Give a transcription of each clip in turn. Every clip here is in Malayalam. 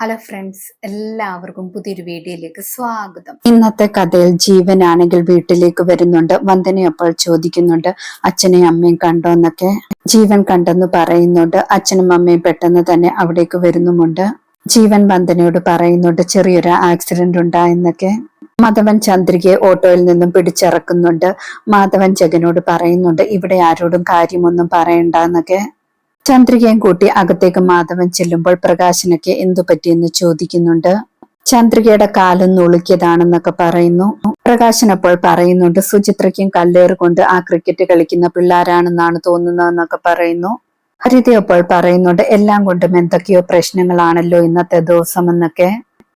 ഹലോ ഫ്രണ്ട്സ് എല്ലാവർക്കും പുതിയൊരു വീഡിയോയിലേക്ക് സ്വാഗതം. ഇന്നത്തെ കഥയിൽ ജീവനാണെങ്കിൽ വീട്ടിലേക്ക് വരുന്നുണ്ട്. വന്ദന അപ്പോൾ ചോദിക്കുന്നുണ്ട് അച്ഛനെയും അമ്മയും കണ്ടോ എന്നൊക്കെ. ജീവൻ കണ്ടെന്ന് പറയുന്നുണ്ട്. അച്ഛനും അമ്മയും പെട്ടെന്ന് തന്നെ അവിടേക്ക് വരുന്നുമുണ്ട്. ജീവൻ വന്ദനയോട് പറയുന്നുണ്ട് ചെറിയൊരു ആക്സിഡന്റ് ഉണ്ടായെന്നൊക്കെ മാധവൻ ചന്ദ്രികയെ ഓട്ടോയിൽ നിന്നും പിടിച്ചിറക്കുന്നുണ്ട്. മാധവൻ ജഗനോട് പറയുന്നുണ്ട് ഇവിടെ ആരോടും കാര്യമൊന്നും പറയണ്ട എന്നൊക്കെ. ചന്ദ്രികയും കൂട്ടി അകത്തേക്ക് മാധവൻ ചെല്ലുമ്പോൾ പ്രകാശനൊക്കെ എന്തു പറ്റിയെന്ന് ചോദിക്കുന്നുണ്ട്. ചന്ദ്രികയുടെ കാലം നുളുക്കിയതാണെന്നൊക്കെ പറയുന്നു. പ്രകാശൻ അപ്പോൾ പറയുന്നുണ്ട് സുചിത്രയ്ക്കും കല്ലേറ് കൊണ്ട് ആ ക്രിക്കറ്റ് കളിക്കുന്ന പിള്ളേരാണെന്നാണ് തോന്നുന്നതെന്നൊക്കെ പറയുന്നു. ഹരിത അപ്പോൾ പറയുന്നുണ്ട് എല്ലാം കൊണ്ടും എന്തൊക്കെയോ പ്രശ്നങ്ങളാണല്ലോ ഇന്നത്തെ ദിവസം എന്നൊക്കെ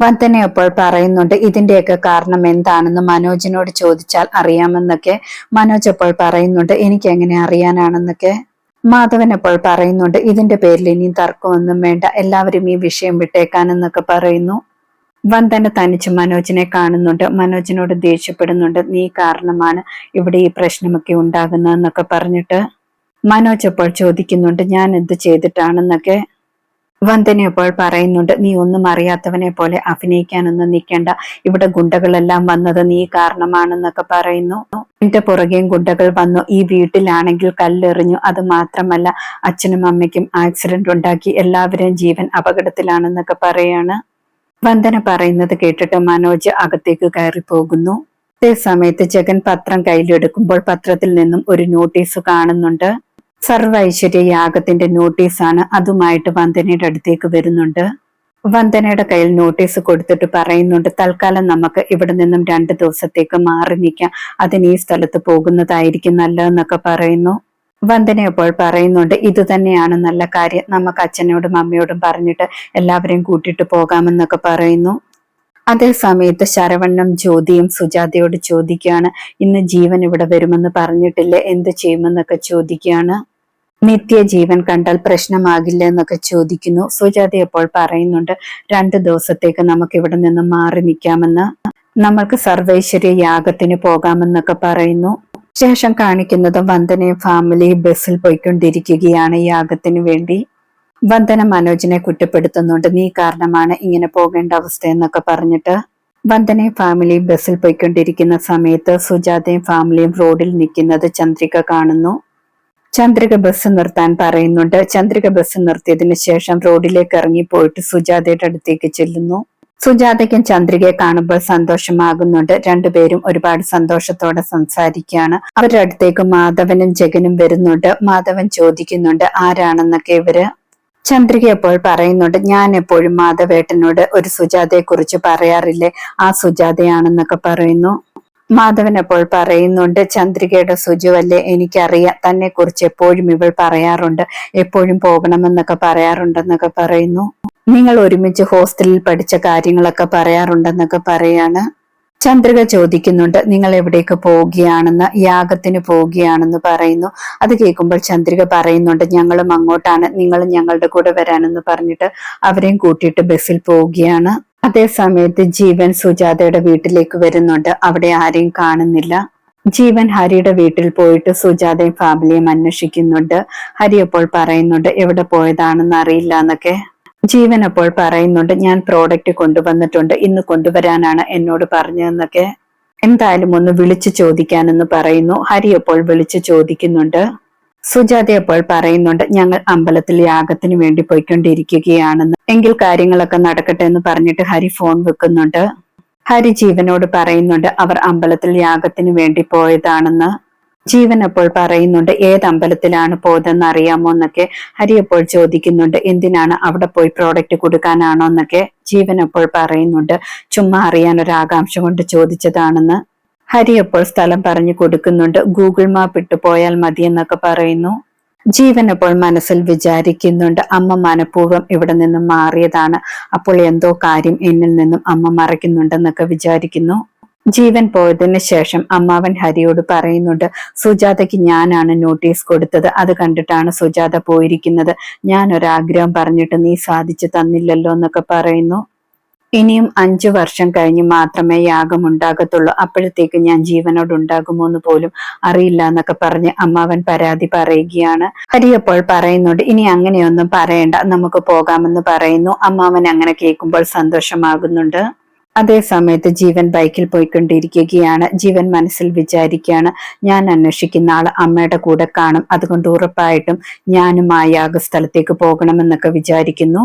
വന്ദന അപ്പോൾ പറയുന്നുണ്ട് ഇതിന്റെയൊക്കെ കാരണം എന്താണെന്ന് മനോജിനോട് ചോദിച്ചാൽ അറിയാമെന്നൊക്കെ. മനോജ് അപ്പോൾ പറയുന്നുണ്ട് എനിക്ക് എങ്ങനെ അറിയാനാണെന്നൊക്കെ. മാധവൻ അപ്പോൾ പറയുന്നുണ്ട് ഇതിന്റെ പേരിൽ ഇനിയും തർക്കമൊന്നും വേണ്ട. എല്ലാവരും ഈ വിഷയം വിട്ടേക്കാനെന്നൊക്കെ പറയുന്നു. വന്ദന തനിച്ച് മനോജിനെ കാണുന്നുണ്ട്. മനോജിനോട് ദേഷ്യപ്പെടുന്നുണ്ട്. നീ കാരണമാണ് ഇവിടെ ഈ പ്രശ്നമൊക്കെ ഉണ്ടാകുന്നതെന്നൊക്കെ പറഞ്ഞിട്ട് മനോജ് അപ്പോൾ ചോദിക്കുന്നുണ്ട് ഞാൻ എന്ത് ചെയ്തിട്ടാണെന്നൊക്കെ? വന്ദന അപ്പോൾ പറയുന്നുണ്ട് നീ ഒന്നും അറിയാത്തവനെ പോലെ അഭിനയിക്കാനൊന്നും നിൽക്കേണ്ട. ഇവിടെ ഗുണ്ടകളെല്ലാം വന്നത് നീ കാരണമാണെന്നൊക്കെ പറയുന്നു. എന്റെ പുറകെയും ഗുണ്ടകൾ വന്നു. ഈ വീട്ടിലാണെങ്കിൽ കല്ലെറിഞ്ഞു. അത് മാത്രമല്ല അച്ഛനും അമ്മയ്ക്കും ആക്സിഡന്റ് ഉണ്ടാക്കി. എല്ലാവരെയും ജീവൻ അപകടത്തിലാണെന്നൊക്കെ പറയാണ്. വന്ദന പറയുന്നത് കേട്ടിട്ട് മനോജ് അകത്തേക്ക് കയറി പോകുന്നു അതേ സമയത്ത് ജഗൻ പത്രം കയ്യിലെടുക്കുമ്പോൾ പത്രത്തിൽ നിന്നും ഒരു നോട്ടീസ് കാണുന്നുണ്ട്. സർവ ഐശ്വര്യ യാഗത്തിന്റെ നോട്ടീസാണ്. അതുമായിട്ട് വന്ദനയുടെ അടുത്തേക്ക് വരുന്നുണ്ട്. വന്ദനയുടെ കയ്യിൽ നോട്ടീസ് കൊടുത്തിട്ട് പറയുന്നുണ്ട് തൽക്കാലം നമുക്ക് ഇവിടെ നിന്നും രണ്ട് ദിവസത്തേക്ക് മാറി നിൽക്കാം. അതിന് ഈ സ്ഥലത്ത് പോകുന്നതായിരിക്കും നല്ലതെന്നൊക്കെ പറയുന്നു. വന്ദന അപ്പോൾ പറയുന്നുണ്ട് ഇത് തന്നെയാണ് നല്ല കാര്യം. നമുക്ക് അച്ഛനോടും അമ്മയോടും പറഞ്ഞിട്ട് എല്ലാവരെയും കൂട്ടിയിട്ട് പോകാമെന്നൊക്കെ പറയുന്നു. അതേ സമയത്ത് ശരവണ്ണം ജ്യോതിയും സുജാതയോട് ചോദിക്കുകയാണ് ഇന്ന് ജീവൻ ഇവിടെ വരുമെന്ന് പറഞ്ഞിട്ടില്ല? എന്ത് ചെയ്യുമെന്നൊക്കെ ചോദിക്കുകയാണ്. നിത്യജീവൻ കണ്ടാൽ പ്രശ്നമാകില്ല എന്നൊക്കെ ചോദിക്കുന്നു. സുജാത അപ്പോൾ പറയുന്നുണ്ട് രണ്ട് ദിവസത്തേക്ക് നമുക്ക് ഇവിടെ നിന്ന് മാറി നിൽക്കാമെന്ന്. നമ്മൾക്ക് സർവൈശ്വര്യ യാഗത്തിന് പോകാമെന്നൊക്കെ പറയുന്നു. ശേഷം കാണിക്കുന്നത് വന്ദനയും ഫാമിലി ബസ്സിൽ പോയിക്കൊണ്ടിരിക്കുകയാണ് യാഗത്തിന് വേണ്ടി. വന്ദന മനോജിനെ കുറ്റപ്പെടുത്തുന്നുണ്ട്. നീ കാരണമാണ് ഇങ്ങനെ പോകേണ്ട അവസ്ഥ എന്നൊക്കെ പറഞ്ഞിട്ട് വന്ദനയും ഫാമിലി ബസ്സിൽ പോയിക്കൊണ്ടിരിക്കുന്ന സമയത്ത് സുജാതയും ഫാമിലിയും റോഡിൽ നിൽക്കുന്നത് ചന്ദ്രിക കാണുന്നു. ചന്ദ്രിക ബസ് നിർത്താൻ പറയുന്നുണ്ട്. ചന്ദ്രിക ബസ് നിർത്തിയതിനു ശേഷം റോഡിലേക്ക് ഇറങ്ങി പോയിട്ട് സുജാതയുടെ അടുത്തേക്ക് ചെല്ലുന്നു. സുജാതയ്ക്കും ചന്ദ്രികയെ കാണുമ്പോൾ സന്തോഷമാകുന്നുണ്ട്. രണ്ടുപേരും ഒരുപാട് സന്തോഷത്തോടെ സംസാരിക്കുകയാണ്. അവരുടെ അടുത്തേക്ക് മാധവനും ജഗനും വരുന്നുണ്ട്. മാധവൻ ചോദിക്കുന്നുണ്ട് ആരാണെന്നൊക്കെ ഇവർ? ചന്ദ്രിക എപ്പോൾ പറയുന്നുണ്ട് ഞാൻ എപ്പോഴും മാധവേട്ടനോട് ഒരു സുജാതയെ കുറിച്ച് പറയാറില്ലേ? ആ സുജാതയാണെന്നൊക്കെ പറയുന്നു. മാധവൻ അപ്പോൾ പറയുന്നുണ്ട് ചന്ദ്രികയുടെ സുജുവല്ലേ എനിക്കറിയാം. തന്നെ കുറിച്ച് എപ്പോഴും ഇവൾ പറയാറുണ്ട്. എപ്പോഴും പോകണമെന്നൊക്കെ പറയാറുണ്ടെന്നൊക്കെ പറയുന്നു. നിങ്ങൾ ഒരുമിച്ച് ഹോസ്റ്റലിൽ പഠിച്ച കാര്യങ്ങളൊക്കെ പറയാറുണ്ടെന്നൊക്കെ പറയാണ്. ചന്ദ്രിക ചോദിക്കുന്നുണ്ട് നിങ്ങൾ എവിടേക്ക് പോവുകയാണെന്ന്? യാഗത്തിന് പോവുകയാണെന്ന് പറയുന്നു. അത് കേൾക്കുമ്പോൾ ചന്ദ്രിക പറയുന്നുണ്ട് ഞങ്ങളും അങ്ങോട്ടാണ്. നിങ്ങളും ഞങ്ങളുടെ കൂടെ വരാനെന്ന് പറഞ്ഞിട്ട് അവരെയും കൂട്ടിയിട്ട് ബസ്സിൽ പോവുകയാണ്. അതേ സമയത്ത് ജീവൻ സുജാതയുടെ വീട്ടിലേക്ക് വരുന്നുണ്ട്. അവിടെ ആരെയും കാണുന്നില്ല. ജീവൻ ഹരിയുടെ വീട്ടിൽ പോയിട്ട് സുജാതയും ഫാമിലിയും അന്വേഷിക്കുന്നുണ്ട്. ഹരി അപ്പോൾ പറയുന്നുണ്ട് എവിടെ പോയതാണെന്ന് അറിയില്ല എന്നൊക്കെ. ജീവൻ അപ്പോൾ പറയുന്നുണ്ട് ഞാൻ പ്രോഡക്റ്റ് കൊണ്ടുവന്നിട്ടുണ്ട്. ഇന്ന് കൊണ്ടുവരാനാണ് എന്നോട് പറഞ്ഞതെന്നൊക്കെ. എന്തായാലും ഒന്ന് വിളിച്ചു ചോദിക്കാനെന്ന് പറയുന്നു. ഹരി അപ്പോൾ വിളിച്ചു ചോദിക്കുന്നുണ്ട്. സുജാത അപ്പോൾ പറയുന്നുണ്ട് ഞങ്ങൾ അമ്പലത്തിൽ യാഗത്തിന് വേണ്ടി പോയിക്കൊണ്ടിരിക്കുകയാണെന്ന്. എങ്കിൽ കാര്യങ്ങളൊക്കെ നടക്കട്ടെ എന്ന് പറഞ്ഞിട്ട് ഹരി ഫോൺ വെക്കുന്നുണ്ട്. ഹരി ജീവനോട് പറയുന്നുണ്ട് അവർ അമ്പലത്തിൽ യാഗത്തിന് വേണ്ടി പോയതാണെന്ന്. ജീവൻ അപ്പോൾ പറയുന്നുണ്ട് ഏത് അമ്പലത്തിലാണ് പോയതെന്ന് അറിയാമോ എന്നൊക്കെ ഹരി അപ്പോൾ ചോദിക്കുന്നുണ്ട് എന്തിനാണ് അവിടെ പോയി പ്രോഡക്റ്റ് കൊടുക്കാനാണോ എന്നൊക്കെ? ജീവൻ അപ്പോൾ പറയുന്നുണ്ട് ചുമ്മാ അറിയാൻ ഒരു ആകാംക്ഷ കൊണ്ട് ചോദിച്ചതാണെന്ന്. ഹരി അപ്പോൾ സ്ഥലം പറഞ്ഞു കൊടുക്കുന്നുണ്ട്. ഗൂഗിൾ മാപ്പ് ഇട്ട് പോയാൽ മതി എന്നൊക്കെ പറയുന്നു. ജീവൻ അപ്പോൾ മനസ്സിൽ വിചാരിക്കുന്നുണ്ട്. അമ്മ മനഃപൂർവം ഇവിടെ നിന്നും മാറിയതാണ്. അപ്പോൾ എന്തോ കാര്യം എന്നിൽ നിന്നും അമ്മ മറയ്ക്കുന്നുണ്ടെന്നൊക്കെ വിചാരിക്കുന്നു. ജീവൻ പോയതിന് ശേഷം അമ്മാവൻ ഹരിയോട് പറയുന്നുണ്ട് സുജാതയ്ക്ക് ഞാനാണ് നോട്ടീസ് കൊടുത്തത്. അത് കണ്ടിട്ടാണ് സുജാത പോയിരിക്കുന്നത്. ഞാൻ ഒരാഗ്രഹം പറഞ്ഞിട്ട് നീ സാധിച്ചു തന്നില്ലല്ലോ എന്നൊക്കെ പറയുന്നു. ഇനിയും അഞ്ചു വർഷം കഴിഞ്ഞ് മാത്രമേ യാഗം ഉണ്ടാകത്തുള്ളൂ അപ്പോഴത്തേക്ക് ഞാൻ ജീവനോട് ഉണ്ടാകുമോ എന്ന് പോലും അറിയില്ല എന്നൊക്കെ പറഞ്ഞ് അമ്മാവൻ പരാതി പറയുകയാണ്. ഹരിയപ്പോൾ പറയുന്നുണ്ട് ഇനി അങ്ങനെയൊന്നും പറയണ്ട നമുക്ക് പോകാമെന്ന് പറയുന്നു. അമ്മാവൻ അങ്ങനെ കേൾക്കുമ്പോൾ സന്തോഷമാകുന്നുണ്ട്. അതേ സമയത്ത് ജീവൻ ബൈക്കിൽ പോയിക്കൊണ്ടിരിക്കുകയാണ്. ജീവൻ മനസ്സിൽ വിചാരിക്കുകയാണ് ഞാൻ അന്വേഷിക്കുന്ന ആൾ അമ്മയുടെ കൂടെ കാണും. അതുകൊണ്ട് ഉറപ്പായിട്ടും ഞാനും ആ യാഗസ്ഥലത്തേക്ക് പോകണമെന്നൊക്കെ വിചാരിക്കുന്നു.